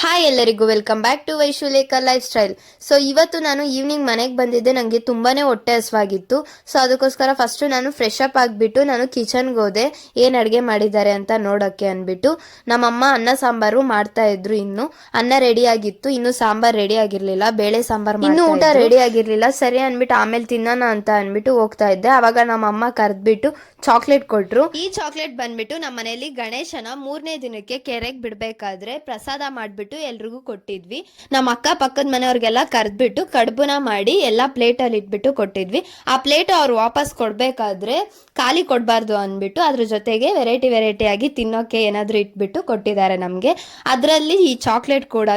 Hi ಎಲ್ಲರಿಗೂ welcome back to Vaishulekha lifestyle so ಇವತ್ತು ನಾನು ಈವ್ನಿಂಗ್ ಮನೆಗೆ ಬಂದಿದ್ದೆ ನನಗೆ ತುಂಬಾನೇ ಹೊಟ್ಟೆ ಹಸುವಾಗಿತ್ತು. ಸೊ ಅದಕ್ಕೋಸ್ಕರ ಫಸ್ಟ್ ನಾನು ಫ್ರೆಶ್ ಅಪ್ ಆಗಿಬಿಟ್ಟು ನಾನು ಕಿಚನ್ಗೆ ಹೋದೆ. ಏನು ಅಡುಗೆ ಮಾಡಿದ್ದಾರೆ ಅಂತ ನೋಡೋಕ್ಕೆ ಅಂದ್ಬಿಟ್ಟು ನಮ್ಮಮ್ಮ ಅನ್ನ ಸಾಂಬಾರು ಮಾಡ್ತಾ ಇದ್ರು ಇನ್ನು. ಅನ್ನ ರೆಡಿ ಆಗಿತ್ತು ಇನ್ನು ಸಾಂಬಾರ್ ರೆಡಿ ಆಗಿರ್ಲಿಲ್ಲ ಬೇಳೆ ಸಾಂಬಾರ್ ಇನ್ನು ಊಟ ರೆಡಿ ಆಗಿರ್ಲಿಲ್ಲ ಸರಿ ಅನ್ಬಿಟ್ಟು ಆಮೇಲೆ ತಿನ್ನೋಣ ಅಂತ ಅನ್ಬಿಟ್ಟು ಹೋಗ್ತಾ ಇದ್ದೆ. ಅವಾಗ ನಮ್ಮಮ್ಮ ಕರೆದ್ಬಿಟ್ಟು ಚಾಕ್ಲೇಟ್ ಕೊಟ್ರು. ಈ ಚಾಕ್ಲೇಟ್ ಬಂದ್ಬಿಟ್ಟು ನಮ್ಮ ಮನೆಯಲ್ಲಿ ಗಣೇಶನ ಮೂರನೇ ದಿನಕ್ಕೆ ಕೆರೆಗೆ ಬಿಡ್ಬೇಕಾದ್ರೆ ಪ್ರಸಾದ ಮಾಡ್ಬಿಟ್ಟು ಎಲ್ರಿಗೂ ಕೊಟ್ಟಿದ್ವಿ. ನಮ್ಮ ಅಕ್ಕ ಪಕ್ಕದ ಮನೆಯವ್ರಿಗೆಲ್ಲ ಕರೆದ್ಬಿಟ್ಟು ಕಡ್ಬುನ ಮಾಡಿ ಎಲ್ಲ ಪ್ಲೇಟಲ್ಲಿ ಇಟ್ಬಿಟ್ಟು ಕೊಟ್ಟಿದ್ವಿ. ಆ ಪ್ಲೇಟ್ ಅವ್ರು ವಾಪಸ್ ಕೊಡ್ಬೇಕಾದ್ರೆ ಖಾಲಿ ಕೊಡಬಾರ್ದು ಅಂದ್ಬಿಟ್ಟು ಅದ್ರ ಜೊತೆಗೆ ವೆರೈಟಿ ವೆರೈಟಿ ಆಗಿ ತಿನ್ನೋಕೆ ಏನಾದರೂ ಇಟ್ಬಿಟ್ಟು ಕೊಟ್ಟಿದ್ದಾರೆ ನಮಗೆ. ಅದರಲ್ಲಿ ಈ ಚಾಕ್ಲೇಟ್ ಕೂಡ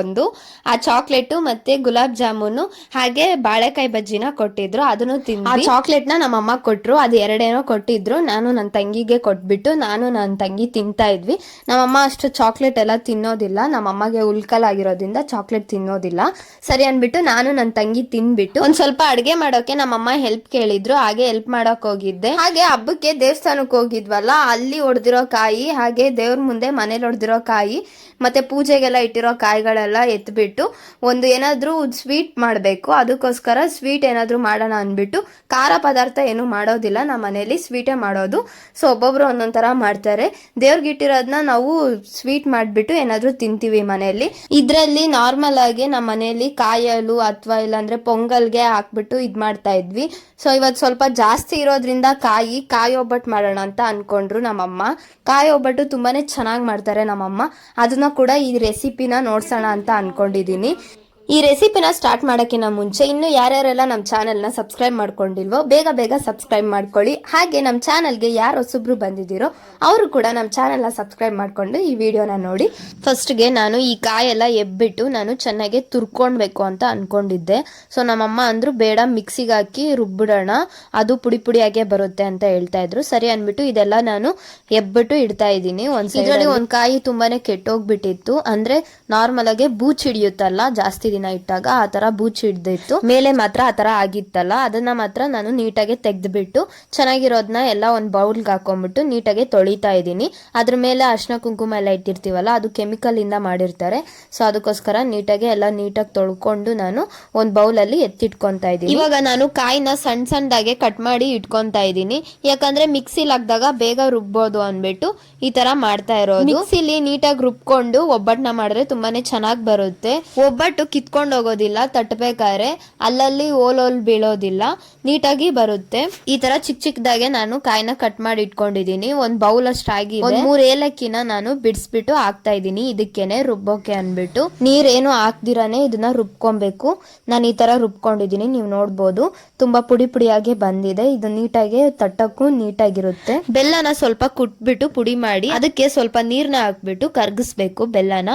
ಒಂದು. ಆ ಚಾಕ್ಲೇಟು ಮತ್ತೆ ಗುಲಾಬ್ ಜಾಮೂನು ಹಾಗೆ ಬಾಳೆಕಾಯಿ ಬಜ್ಜಿನ ಕೊಟ್ಟಿದ್ರು. ಅದನ್ನು ತಿಂದು ಆ ಚಾಕ್ಲೇಟ್ನ ನಮ್ಮಮ್ಮ ಕೊಟ್ರು. ಅದು ಎರಡೇನೋ ಕೊಟ್ಟಿದ್ರು. ನಾನು ನನ್ನ ತಂಗಿಗೆ ಕೊಟ್ಬಿಟ್ಟು ನಾನು ನನ್ನ ತಂಗಿ ತಿಂತಾ ಇದ್ವಿ. ನಮ್ಮಮ್ಮ ಅಷ್ಟು ಚಾಕ್ಲೇಟ್ ಎಲ್ಲ ತಿನ್ನೋದಿಲ್ಲ. ನಮ್ಮಮ್ಮಗೆ ಉಲ್ಕಲ್ ಆಗಿರೋದ್ರಿಂದ ಚಾಕ್ಲೇಟ್ ತಿನ್ನೋದಿಲ್ಲ. ಸರಿ ಅಂದ್ಬಿಟ್ಟು ನಾನು ನನ್ನ ತಂಗಿ ತಿನ್ಬಿಟ್ಟು ಒಂದ್ ಸ್ವಲ್ಪ ಅಡ್ಗೆ ಮಾಡೋಕೆ ನಮ್ಮಮ್ಮ ಹೆಲ್ಪ್ ಕೇಳಿದ್ರು. ಹಾಗೆ ಹೆಲ್ಪ್ ಮಾಡೋಕೆ ಹೋಗಿದ್ದೆ. ಹಾಗೆ ಹಬ್ಬಕ್ಕೆ ದೇವಸ್ಥಾನಕ್ಕೆ ಹೋಗಿದ್ವಲ್ಲ, ಅಲ್ಲಿ ಹೊಡೆದಿರೋ ಕಾಯಿ, ಹಾಗೆ ದೇವ್ರ ಮುಂದೆ ಮನೇಲಿ ಹೊಡೆದಿರೋ ಕಾಯಿ, ಮತ್ತೆ ಪೂಜೆಗೆಲ್ಲ ಇಟ್ಟಿರೋ ಕಾಯಿಗಳೆಲ್ಲ ಎತ್ಬಿಟ್ಟು ಒಂದು ಏನಾದ್ರೂ ಸ್ವೀಟ್ ಮಾಡಬೇಕು. ಅದಕ್ಕೋಸ್ಕರ ಸ್ವೀಟ್ ಏನಾದ್ರೂ ಮಾಡೋಣ ಅಂದ್ಬಿಟ್ಟು ಖಾರ ಪದಾರ್ಥ ಏನೂ ಮಾಡೋದಿಲ್ಲ. ನಮ್ಮ ಮನೇಲಿ ಸ್ವೀಟೇ ಮಾಡೋದು. ಸೊ ಒಬ್ಬೊಬ್ರು ಒಂದೊಂದ್ ಥರ ಮಾಡ್ತಾರೆ. ದೇವ್ರಿಗೆ ಇಟ್ಟಿರೋದನ್ನ ನಾವು ಸ್ವೀಟ್ ಮಾಡಿಬಿಟ್ಟು ಏನಾದ್ರೂ ತಿಂತೀವಿ. ಮನೆಯಲ್ಲಿ. ಇದರಲ್ಲಿ ನಾರ್ಮಲ್ ಆಗಿ ನಮ್ಮ ಮನೆಯಲ್ಲಿ ಕಾಯಲು ಅಥವಾ ಇಲ್ಲಾಂದ್ರೆ ಪೊಂಗಲ್ಗೆ ಹಾಕ್ಬಿಟ್ಟು ಇದು ಮಾಡ್ತಾ ಇದ್ವಿ. ಸೊ ಇವತ್ತು ಸ್ವಲ್ಪ ಜಾಸ್ತಿ ಇರೋದ್ರಿಂದ ಕಾಯಿ ಕಾಯಿ ಒಬ್ಬಟ್ಟು ಮಾಡೋಣ ಅಂತ ಅನ್ಕೊಂಡ್ರು ನಮ್ಮಮ್ಮ. ಕಾಯಿ ಒಬ್ಬಟ್ಟು ತುಂಬಾನೇ ಚೆನ್ನಾಗಿ ಮಾಡ್ತಾರೆ ನಮ್ಮಮ್ಮ. ಅದನ್ನ ಕೂಡ ಈ ರೆಸಿಪಿನ ನೋಡ್ಸೋಣ ಅಂತ ಅನ್ಕೊಂಡಿದೀನಿ. ಈ ರೆಸಿಪಿನ ಸ್ಟಾರ್ಟ್ ಮಾಡೋಕ್ಕಿಂತ ಮುಂಚೆ ಇನ್ನು ಯಾರ್ಯಾರೆಲ್ಲ ನಮ್ಮ ಚಾನೆಲ್ನ ಸಬ್ಸ್ಕ್ರೈಬ್ ಮಾಡ್ಕೊಂಡಿಲ್ವೋ ಬೇಗ ಬೇಗ ಸಬ್ಸ್ಕ್ರೈಬ್ ಮಾಡ್ಕೊಳ್ಳಿ. ಹಾಗೆ ನಮ್ಮ ಚಾನಲ್ಗೆ ಯಾರು ಹೊಸಬ್ರು ಬಂದಿದ್ದೀರೋ ಅವರು ಕೂಡ ನಮ್ಮ ಚಾನೆಲ್ನ ಸಬ್ಸ್ಕ್ರೈಬ್ ಮಾಡ್ಕೊಂಡು ಈ ವಿಡಿಯೋನ ನೋಡಿ. ಫಸ್ಟ್ಗೆ ನಾನು ಈ ಕಾಯೆಲ್ಲ ಎಬ್ಬಿಟ್ಟು ನಾನು ಚೆನ್ನಾಗಿ ತುರ್ಕೊಳ್ಬೇಕು ಅಂತ ಅನ್ಕೊಂಡಿದ್ದೆ. ಸೊ ನಮ್ಮಮ್ಮ ಅಂದ್ರು ಬೇಡ ಮಿಕ್ಸಿಗೆ ಹಾಕಿ ರುಬ್ಬಿಡೋಣ. ಅದು ಪುಡಿ ಪುಡಿಯಾಗೆ ಬರುತ್ತೆ ಅಂತ ಹೇಳ್ತಾ ಇದ್ರು. ಸರಿ ಅಂದ್ಬಿಟ್ಟು ಇದೆಲ್ಲ ನಾನು ಎಬ್ಬಿಟ್ಟು ಇಡ್ತಾ ಇದ್ದೀನಿ. ಒಂದು ಇದರಲ್ಲಿ ಒಂದು ಕಾಯಿ ತುಂಬಾನೇ ಕೆಟ್ಟೋಗ್ಬಿಟ್ಟಿತ್ತು. ಅಂದ್ರೆ ನಾರ್ಮಲಾಗೆ ಆಗಿ ಬೂಚ್ ಹಿಡಿಯುತ್ತಲ್ಲ ಜಾಸ್ತಿ ದಿನ ಇಟ್ಟಾಗ ಆ ತರ ಬೂಚ್ ಹಿಡ್ದಿತ್ತು. ಮೇಲೆ ಮಾತ್ರ ಆ ತರ ಆಗಿತ್ತಲ್ಲ, ಅದನ್ನ ಮಾತ್ರ ನಾನು ನೀಟಾಗಿ ತೆಗೆದ್ಬಿಟ್ಟು ಚೆನ್ನಾಗಿರೋದನ್ನ ಎಲ್ಲ ಒಂದ್ ಬೌಲ್ಗೆ ಹಾಕೊಂಡ್ಬಿಟ್ಟು ನೀಟಾಗಿ ತೊಳಿತಾ ಇದ್ದೀನಿ. ಅದ್ರ ಮೇಲೆ ಅರ್ಶಿನ ಕುಂಕುಮ ಎಲ್ಲ ಇಟ್ಟಿರ್ತೀವಲ್ಲ, ಅದು ಕೆಮಿಕಲ್ ಇಂದ ಮಾಡಿರ್ತಾರೆ. ಸೊ, ಅದಕ್ಕೋಸ್ಕರ ನೀಟಾಗಿ ಎಲ್ಲ ನೀಟಾಗಿ ತೊಳ್ಕೊಂಡು ನಾನು ಒಂದ್ ಬೌಲ್ ಅಲ್ಲಿ ಎತ್ತಿಟ್ಕೊಂತಾ ಇದ್ದೀನಿ. ಇವಾಗ ನಾನು ಕಾಯಿನ ಸಣ್ಣ ಸಣ್ಣದಾಗೆ ಕಟ್ ಮಾಡಿ ಇಟ್ಕೊಂತ ಇದ್ದೀನಿ. ಯಾಕಂದ್ರೆ ಮಿಕ್ಸಿಲ್ ಹಾಕ್ದಾಗ ಬೇಗ ರುಬ್ಬೋದು ಅನ್ಬಿಟ್ಟು ಈ ತರ ಮಾಡ್ತಾ ಇರೋದು. ಮಿಕ್ಸಿಲಿ ನೀಟಾಗಿ ರುಬ್ಕೊಂಡು ಒಬ್ಬಟ್ಟನ್ನ ಮಾಡಿದ್ರೆ ತುಂಬಾನೇ ಚೆನ್ನಾಗಿ ಬರುತ್ತೆ. ಒಬ್ಬಟ್ಟು ಕಿತ್ಕೊಂಡು ಹೋಗೋದಿಲ್ಲ ತಟ್ಟಬೇಕಾದ್ರೆ ಅಲ್ಲಲ್ಲಿ ಓಲ್ ಓಲ್ ಬೀಳೋದಿಲ್ಲ, ನೀಟಾಗಿ ಬರುತ್ತೆ. ಈ ತರ ಚಿಕ್ಕ ಚಿಕ್ಕದಾಗೆ ನಾನು ಕಾಯಿನ ಕಟ್ ಮಾಡಿ ಇಟ್ಕೊಂಡಿದೀನಿ. ಒಂದ್ ಬೌಲ್ ಅಷ್ಟಾಗಿ ಒಂದ್ ಮೂರ್ ಏಲಕ್ಕಿನ ನಾನು ಬಿಡಿಸ್ಬಿಟ್ಟು ಹಾಕ್ತಾ ಇದ್ದೀನಿ ಇದಕ್ಕೇನೆ ರುಬ್ಬೋಕೆ ಅನ್ಬಿಟ್ಟು. ನೀರೇನು ಹಾಕ್ದಿರಾನೆ ಇದನ್ನ ರುಬ್ಕೊಬೇಕು. ನಾನು ಈ ತರ ರುಬ್ಕೊಂಡಿದೀನಿ, ನೀವು ನೋಡ್ಬೋದು. ತುಂಬಾ ಪುಡಿ ಪುಡಿಯಾಗಿ ಬಂದಿದೆ. ಇದು ನೀಟಾಗಿ ತಟ್ಟಕ್ಕೂ ನೀಟಾಗಿರುತ್ತೆ. ಬೆಲ್ಲನ ಸ್ವಲ್ಪ ಕುಟ್ಬಿಟ್ಟು ಪುಡಿ ಮಾಡಿ, ಅದಕ್ಕೆ ಸ್ವಲ್ಪ ನೀರ್ನ ಹಾಕ್ಬಿಟ್ಟು ಕರ್ಗಿಸ್ಬೇಕು ಬೆಲ್ಲನ.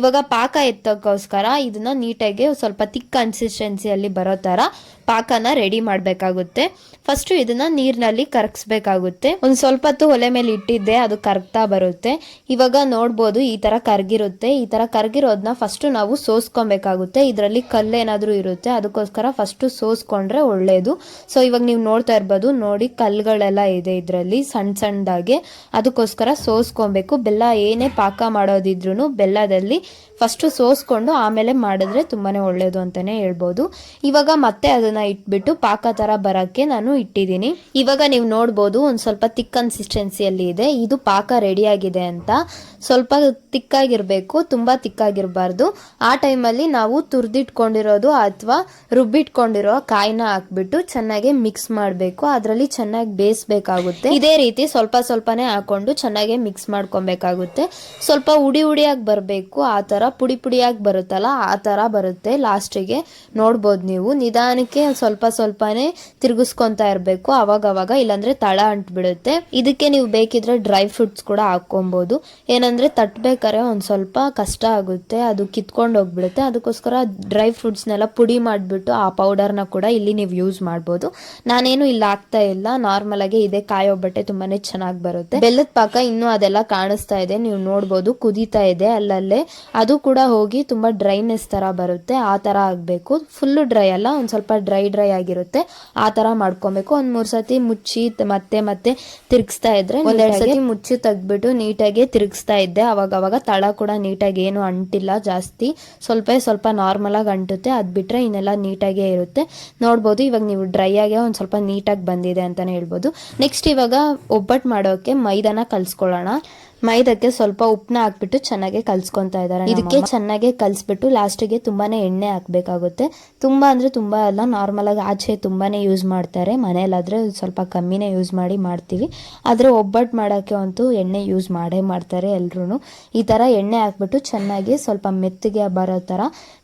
ಇವಾಗ ಪಾಕ ಎತ್ತಕ್ಕೋಸ್ಕರ ಇದನ್ನ ನೀಟಾಗಿ ಸ್ವಲ್ಪ ತಿಕ್ ಕನ್ಸಿಸ್ಟೆನ್ಸಿಯಲ್ಲಿ ಬರೋ ತರ ಪಾಕನ ರೆಡಿ ಮಾಡಬೇಕಾಗುತ್ತೆ. ಫಸ್ಟ್ ಇದನ್ನ ನೀರಿನಲ್ಲಿ ಕರಗಿಸ್ಬೇಕಾಗುತ್ತೆ ಒಂದು ಸ್ವಲ್ಪ ಹೊತ್ತು ಒಲೆ ಮೇಲೆ ಇಟ್ಟಿದ್ದೆ, ಅದು ಕರಗ್ತಾ ಬರುತ್ತೆ. ಇವಾಗ ನೋಡ್ಬೋದು ಈ ತರ ಕರಗಿರುತ್ತೆ. ಈ ತರ ಕರಗಿರೋದನ್ನ ಫಸ್ಟ್ ನಾವು ಸೋಸ್ಕೊಬೇಕಾಗುತ್ತೆ. ಇದರಲ್ಲಿ ಕಲ್ಲೇನಾದ್ರೂ ಇರುತ್ತೆ, ಅದಕ್ಕೋಸ್ಕರ ಫಸ್ಟ್ ಸೋಸ್ಕೊಂಡ್ರೆ ಒಳ್ಳೇದು. ಸೊ ಇವಾಗ ನೀವು ನೋಡ್ತಾ ಇರ್ಬೋದು, ನೋಡಿ ಕಲ್ಲುಗಳೆಲ್ಲ ಇದೆ ಇದರಲ್ಲಿ ಸಣ್ಣ ಸಣ್ಣದಾಗೆ. ಅದಕ್ಕೋಸ್ಕರ ಸೋಸ್ಕೊಬೇಕು. ಬೆಲ್ಲ ಏನೇ ಪಾಕ ಮಾಡೋದಿದ್ರು ಬೆಲ್ಲದಲ್ಲಿ ಫಸ್ಟ್ ಸೋಸ್ಕೊಂಡು ಆಮೇಲೆ ಮಾಡಿದ್ರೆ ತುಂಬಾನೇ ಒಳ್ಳೇದು ಅಂತಾನೆ ಹೇಳ್ಬೋದು. ಇವಾಗ ಮತ್ತೆ ಅದನ್ನ ಇಟ್ಬಿಟ್ಟು ಪಾಕ ತರ ಬರಕ್ಕೆ ನಾನು ಇಟ್ಟಿದ್ದೀನಿ. ಇವಾಗ ನೀವು ನೋಡ್ಬೋದು ಒಂದು ಸ್ವಲ್ಪ ತಿಕ್ ಕನ್ಸಿಸ್ಟೆನ್ಸಿಯಲ್ಲಿ ಇದೆ. ಇದು ಪಾಕ ರೆಡಿ ಆಗಿದೆ ಅಂತ. ಸ್ವಲ್ಪ ತಿಕ್ಕಾಗಿರ್ಬೇಕು ತುಂಬಾ ತಿಕ್ಕಾಗಿರಬಾರ್ದು ಆ ಟೈಮಲ್ಲಿ ನಾವು ತುರ್ದಿಟ್ಕೊಂಡಿರೋದು ಅಥವಾ ರುಬ್ಬಿಟ್ಕೊಂಡಿರೋ ಕಾಯಿನ ಹಾಕ್ಬಿಟ್ಟು ಚೆನ್ನಾಗಿ ಮಿಕ್ಸ್ ಮಾಡಬೇಕು. ಅದರಲ್ಲಿ ಚೆನ್ನಾಗಿ ಬೇಯಿಸ್ಬೇಕಾಗುತ್ತೆ. ಇದೇ ರೀತಿ ಸ್ವಲ್ಪ ಸ್ವಲ್ಪನೇ ಹಾಕೊಂಡು ಚೆನ್ನಾಗಿ ಮಿಕ್ಸ್ ಮಾಡ್ಕೊಬೇಕಾಗುತ್ತೆ. ಸ್ವಲ್ಪ ಉಡಿ ಉಡಿಯಾಗಿ ಬರಬೇಕು. ಆ ತರ ಪುಡಿ ಪುಡಿಯಾಗಿ ಬರುತ್ತಲ್ಲ, ಆ ತರ ಬರುತ್ತೆ. ಲಾಸ್ಟಿಗೆ ನೋಡ್ಬೋದು ನೀವು. ನಿಧಾನಕ್ಕೆ ಸ್ವಲ್ಪ ಸ್ವಲ್ಪನೇ ತಿರುಗಿಸ್ಕೊಂತಾ ಇರಬೇಕು. ಅವಾಗ ಅವಾಗ ಇಲ್ಲಾಂದ್ರೆ ತಳ ಅಂಟ್ಬಿಡುತ್ತೆ. ಇದಕ್ಕೆ ನೀವು ಬೇಕಿದ್ರೆ ಡ್ರೈ ಫ್ರೂಟ್ಸ್ ಕೂಡ ಹಾಕೊಬಹುದು ಏನಂದ್ರೆ ತಟ್ಬೇಕಾರೆ ಒಂದ್ ಸ್ವಲ್ಪ ಕಷ್ಟ ಆಗುತ್ತೆ. ಅದು ಕಿತ್ಕೊಂಡು ಹೋಗ್ಬಿಡುತ್ತೆ. ಅದಕ್ಕೋಸ್ಕರ ಡ್ರೈ ಫ್ರೂಟ್ಸ್ನೆಲ್ಲ ಪುಡಿ ಮಾಡಿಬಿಟ್ಟು ಆ ಪೌಡರ್ನ ಕೂಡ ಇಲ್ಲಿ ನೀವು ಯೂಸ್ ಮಾಡ್ಬೋದು. ನಾನೇನು ಇಲ್ಲಿ ಹಾಕ್ತಾ ಇಲ್ಲ. ನಾರ್ಮಲ್ ಆಗಿ ಇದೆ. ಕಾಯೋ ಬಟ್ಟೆ ತುಂಬಾನೇ ಚೆನ್ನಾಗಿ ಬರುತ್ತೆ. ಬೆಲ್ಲದ ಪಾಕ ಇನ್ನೂ ಅದೆಲ್ಲ ಕಾಣಿಸ್ತಾ ಇದೆ. ನೀವು ನೋಡ್ಬೋದು, ಕುದೀತಾ ಇದೆ ಅಲ್ಲಲ್ಲೇ. ಅದು ಕೂಡ ಹೋಗಿ ತುಂಬಾ ಡ್ರೈನೆಸ್ ತರ ಬರುತ್ತೆ. ಆ ತರ ಆಗ್ಬೇಕು. ಫುಲ್ ಡ್ರೈ ಅಲ್ಲ, ಒಂದ್ ಸ್ವಲ್ಪ ಡ್ರೈ ಡ್ರೈ ಡ್ರೈ ಆಗಿರುತ್ತೆ ಆ ತರ ಮಾಡ್ಕೊಬೇಕು. ಒಂದ್ ಮೂರ್ ಸತಿ ಮುಚ್ಚಿ ಮತ್ತೆ ಮತ್ತೆ ತಿರ್ಗಿಸ್ತಾ ಇದ್ರೆ ಒಂದೆರಡು ಸತಿ ಮುಚ್ಚಿ ತೆಗ್ದ್ಬಿಟ್ಟು ನೀಟಾಗಿ ತಿರ್ಗಿಸ್ತಾ ಇದ್ದೆ. ಅವಾಗ ಅವಾಗ ತಳ ಕೂಡ ನೀಟಾಗಿ ಏನು ಅಂಟಿಲ್ಲ ಜಾಸ್ತಿ ಸ್ವಲ್ಪ ಸ್ವಲ್ಪ ನಾರ್ಮಲ್ ಆಗಿ ಅಂಟುತ್ತೆ. ಅದ್ ಬಿಟ್ರೆ ಇನ್ನೆಲ್ಲ ನೀಟಾಗೇ ಇರುತ್ತೆ. ನೋಡ್ಬೋದು ಇವಾಗ ನೀವು ಡ್ರೈ ಆಗಿ ಒಂದ್ ಸ್ವಲ್ಪ ನೀಟಾಗಿ ಬಂದಿದೆ ಅಂತಾನೆ ಹೇಳ್ಬೋದು. ನೆಕ್ಸ್ಟ್ ಇವಾಗ ಒಬ್ಬಟ್ಟು ಮಾಡೋಕೆ ಮೈದಾನ ಕಲ್ಸ್ಕೊಳ್ಳೋಣ. ಮೈದಕ್ಕೆ ಸ್ವಲ್ಪ ಉಪ್ಪನ್ನ ಹಾಕ್ಬಿಟ್ಟು ಚೆನ್ನಾಗಿ ಕಲ್ಸ್ಕೊಂತಾ ಇದ್ದಾರೆ ಇದಕ್ಕೆ ಚೆನ್ನಾಗಿ ಕಲ್ಸ್ಬಿಟ್ಟು ಲಾಸ್ಟಿಗೆ ತುಂಬಾನೇ ಎಣ್ಣೆ ಹಾಕ್ಬೇಕಾಗುತ್ತೆ. ತುಂಬಾ ಅಂದ್ರೆ ತುಂಬಾ ಎಲ್ಲ ನಾರ್ಮಲ್ ಆಗಿ ಆಚೆ ತುಂಬಾನೇ ಯೂಸ್ ಮಾಡ್ತಾರೆ. ಮನೆಯಲ್ಲಾದ್ರೆ ಸ್ವಲ್ಪ ಕಮ್ಮಿನೇ ಯೂಸ್ ಮಾಡಿ ಮಾಡ್ತೀವಿ. ಆದ್ರೆ ಒಬ್ಬಟ್ಟು ಮಾಡೋಕೆ ಅಂತೂ ಎಣ್ಣೆ ಯೂಸ್ ಮಾಡೇ ಮಾಡ್ತಾರೆ ಎಲ್ರು ಈ ತರ ಎಣ್ಣೆ ಹಾಕ್ಬಿಟ್ಟು ಚೆನ್ನಾಗಿ ಸ್ವಲ್ಪ ಮೆತ್ತಗೆ ಬರೋ ತರ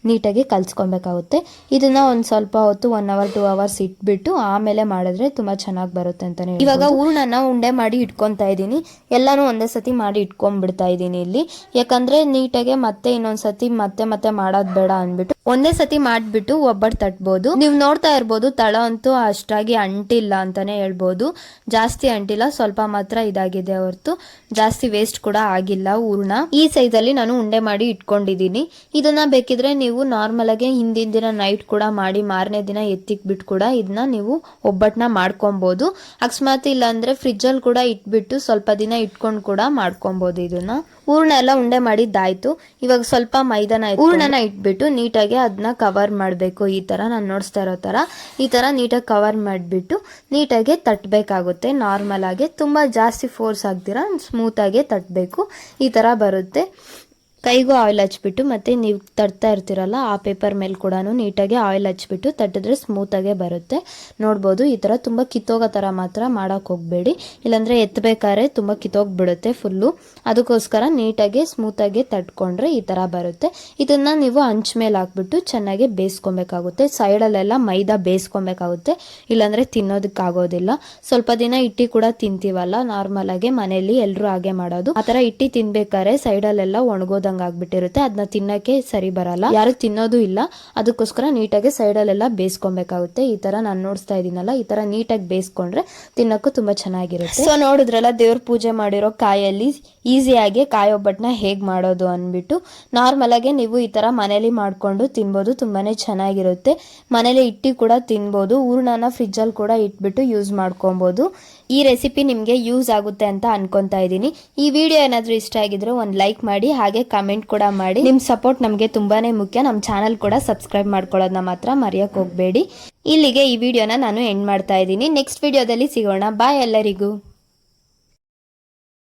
ನೀಟಾಗಿ ಕಲ್ಸ್ಕೊಬೇಕಾಗುತ್ತೆ ಇದನ್ನ ಒಂದ್ ಸ್ವಲ್ಪ ಹೊತ್ತು ಒನ್ ಅವರ್ ಟೂ ಅವರ್ಸ್ ಇಟ್ಬಿಟ್ಟು ಆಮೇಲೆ ಮಾಡಿದ್ರೆ ತುಂಬಾ ಚೆನ್ನಾಗಿ ಬರುತ್ತೆ ಅಂತಾನೆ ಇವಾಗ ಹೂರ್ಣನ ಉಂಡೆ ಮಾಡಿ ಇಟ್ಕೊಂತ ಇದ್ದೀನಿ. ಎಲ್ಲಾನು ಒಂದೇ ಸತಿ ಮಾಡಿ ಇಟ್ಕೊಂಡ್ಬಿಡ್ತಾ ಇದ್ದೀನಿ ಇಲ್ಲಿ. ಯಾಕಂದ್ರೆ ನೀಟಾಗೆ ಮತ್ತೆ ಇನ್ನೊಂದ್ ಸತಿ ಮತ್ತೆ ಮತ್ತೆ ಮಾಡೋದು ಬೇಡ ಅಂದ್ಬಿಟ್ಟು ಒಂದೇ ಸತಿ ಮಾಡ್ಬಿಟ್ಟು ಒಬ್ಬಟ್ಟು ತಟ್ಬೋದು. ನೀವು ನೋಡ್ತಾ ಇರ್ಬೋದು, ತಳ ಅಂತೂ ಅಷ್ಟಾಗಿ ಅಂಟಿಲ್ಲ ಅಂತಾನೆ ಹೇಳ್ಬೋದು. ಜಾಸ್ತಿ ಅಂಟಿಲ್ಲ, ಸ್ವಲ್ಪ ಮಾತ್ರ ಇದಾಗಿದೆ ಹೊರತು. ಜಾಸ್ತಿ ವೇಸ್ಟ್ ಕೂಡ ಆಗಿಲ್ಲ ಹೂರ್ಣ ಈ ಸೈಜ್ ಅಲ್ಲಿ ನಾನು ಉಂಡೆ ಮಾಡಿ ಇಟ್ಕೊಂಡಿದ್ದೀನಿ ಇದನ್ನ ಬೇಕಿದ್ರೆ ನೀವು ನಾರ್ಮಲ್ ಆಗಿ ಹಿಂದಿನ ದಿನ ನೈಟ್ ಕೂಡ ಮಾಡಿ, ಮಾರನೇ ದಿನ ಎತ್ತಿಕ್ ಬಿಟ್ಟು ಕೂಡ ಇದನ್ನ ನೀವು ಒಬ್ಬಟ್ಟನ್ನ ಮಾಡ್ಕೊಬಹುದು ಅಕಸ್ಮಾತ್ ಇಲ್ಲ ಅಂದ್ರೆ ಫ್ರಿಜ್ ಅಲ್ಲಿ ಕೂಡ ಇಟ್ಬಿಟ್ಟು ಸ್ವಲ್ಪ ದಿನ ಇಟ್ಕೊಂಡು ಕೂಡ ಮಾಡ್ಕೊಬಹುದು ಇದನ್ನ. ಹೂರ್ಣ ಎಲ್ಲ ಉಂಡೆ ಮಾಡಿದ್ದಾಯ್ತು. ಇವಾಗ ಸ್ವಲ್ಪ ಮೈದಾನ ಹೂರ್ಣನ ಇಟ್ಬಿಟ್ಟು ನೀಟಾಗಿ ಅದನ್ನ ಕವರ್ ಮಾಡಬೇಕು. ಈ ಥರ ನಾನು ನೋಡಿಸ್ತಾ ಇರೋ ಥರ ಈ ಥರ ನೀಟಾಗಿ ಕವರ್ ಮಾಡಿಬಿಟ್ಟು ನೀಟಾಗಿ ತಟ್ಟಬೇಕಾಗುತ್ತೆ ನಾರ್ಮಲಾಗೆ ತುಂಬ ಜಾಸ್ತಿ ಫೋರ್ಸ್ ಆಗ್ದಿರ ಸ್ಮೂತಾಗೆ ತಟ್ಟಬೇಕು ಈ ಥರ ಬರುತ್ತೆ. ಕೈಗೂ ಆಯಿಲ್ ಹಚ್ಬಿಟ್ಟು ಮತ್ತೆ ನೀವು ತಟ್ತಾ ಇರ್ತೀರಲ್ಲ, ಆ ಪೇಪರ್ ಮೇಲೆ ಕೂಡ ನೀಟಾಗಿ ಆಯಿಲ್ ಹಚ್ಬಿಟ್ಟು ತಟ್ಟಿದ್ರೆ ಸ್ಮೂತಾಗೆ ಬರುತ್ತೆ. ನೋಡ್ಬೋದು ಈ ಥರ ತುಂಬ ಕಿತ್ತೋಗೋ ಥರ ಮಾತ್ರ ಮಾಡೋಕೆ ಹೋಗಬೇಡಿ. ಇಲ್ಲಾಂದರೆ ಎತ್ತಬೇಕಾದ್ರೆ ತುಂಬ ಕಿತ್ತೋಗ್ಬಿಡುತ್ತೆ ಫುಲ್ಲು ಅದಕ್ಕೋಸ್ಕರ ನೀಟಾಗಿ ಸ್ಮೂತಾಗಿ ತಟ್ಕೊಂಡ್ರೆ ಈ ಥರ ಬರುತ್ತೆ. ಇದನ್ನು ನೀವು ಹಂಚ್ ಮೇಲೆ ಹಾಕ್ಬಿಟ್ಟು ಚೆನ್ನಾಗಿ ಬೇಯಿಸ್ಕೊಬೇಕಾಗುತ್ತೆ. ಸೈಡಲ್ಲೆಲ್ಲ ಮೈದಾ ಬೇಯಿಸ್ಕೊಬೇಕಾಗುತ್ತೆ. ಇಲ್ಲಾಂದರೆ ತಿನ್ನೋದಕ್ಕಾಗೋದಿಲ್ಲ. ಸ್ವಲ್ಪ ದಿನ ಇಟ್ಟಿ ಕೂಡ ತಿಂತೀವಲ್ಲ ನಾರ್ಮಲಾಗಿ ಮನೆಯಲ್ಲಿ ಎಲ್ಲರೂ ಹಾಗೆ ಮಾಡೋದು. ಆ ಥರ ಇಟ್ಟಿ ತಿನ್ಬೇಕಾದ್ರೆ ಸೈಡಲ್ಲೆಲ್ಲ ಆಗ್ಬಿಟ್ಟಿರುತ್ತೆ. ಅದನ್ನ ತಿನ್ನಕ್ಕೆ ಸರಿ ಬರಲ್ಲ. ಯಾರು ತಿನ್ನೋದು ಇಲ್ಲ. ಅದಕ್ಕೋಸ್ಕರ ನೀಟಾಗಿ ಸೈಡಲ್ಲೆಲ್ಲ ಬೇಯಿಸ್ಕೊಬೇಕಾಗುತ್ತೆ. ಈ ತರ ನಾನು ನೋಡಿಸ್ತಾ ಇದೀನಲ್ಲ, ಈ ತರ ನೀಟಾಗಿ ಬೇಯಿಸ್ಕೊಂಡ್ರೆ ತಿನ್ನಕ್ಕೂ ತುಂಬಾ ಚೆನ್ನಾಗಿರುತ್ತೆ. ಸೊ ನೋಡಿದ್ರಲ್ಲ, ದೇವ್ರ ಪೂಜೆ ಮಾಡಿರೋ ಕಾಯಲ್ಲಿ ಈಸಿಯಾಗಿ ಕಾಯಿ ಒಬ್ಬಟ್ಟನ್ನ ಹೇಗ್ ಮಾಡೋದು ಅಂದ್ಬಿಟ್ಟು ನಾರ್ಮಲ್ ಆಗಿ ನೀವು ಈ ತರ ಮನೇಲಿ ಮಾಡ್ಕೊಂಡು ತಿನ್ಬೋದು, ತುಂಬಾನೇ ಚೆನ್ನಾಗಿರುತ್ತೆ. ಮನೇಲಿ ಇಟ್ಟಿ ಕೂಡ ತಿನ್ಬೋದು ಹೂರ್ಣನ ಫ್ರಿಜ್ಜಲ್ಲಿ ಕೂಡ ಇಟ್ಬಿಟ್ಟು ಯೂಸ್ ಮಾಡ್ಕೊಬೋದು. ಈ ರೆಸಿಪಿ ನಿಮಗೆ ಯೂಸ್ ಆಗುತ್ತೆ ಅಂತ ಅನ್ಕೊತಾ ಇದ್ದೀನಿ. ಈ ವಿಡಿಯೋ ಏನಾದರೂ ಇಷ್ಟ ಆಗಿದ್ರೆ ಒಂದು ಲೈಕ್ ಮಾಡಿ, ಹಾಗೆ ಕಮೆಂಟ್ ಕೂಡ ಮಾಡಿ. ನಿಮ್ಮ ಸಪೋರ್ಟ್ ನಮಗೆ ತುಂಬಾನೇ ಮುಖ್ಯ. ನಮ್ಮ ಚಾನಲ್ ಕೂಡ ಸಬ್ಸ್ಕ್ರೈಬ್ ಮಾಡ್ಕೊಳ್ಳೋದನ್ನ ಮಾತ್ರ ಮರೆಯೋಕೆ ಹೋಗಬೇಡಿ. ಇಲ್ಲಿಗೆ ಈ ವಿಡಿಯೋನ ನಾನು ಎಂಡ್ ಮಾಡ್ತಾ ಇದ್ದೀನಿ. ನೆಕ್ಸ್ಟ್ ವಿಡಿಯೋದಲ್ಲಿ ಸಿಗೋಣ. ಬಾಯ್ ಎಲ್ಲರಿಗೂ.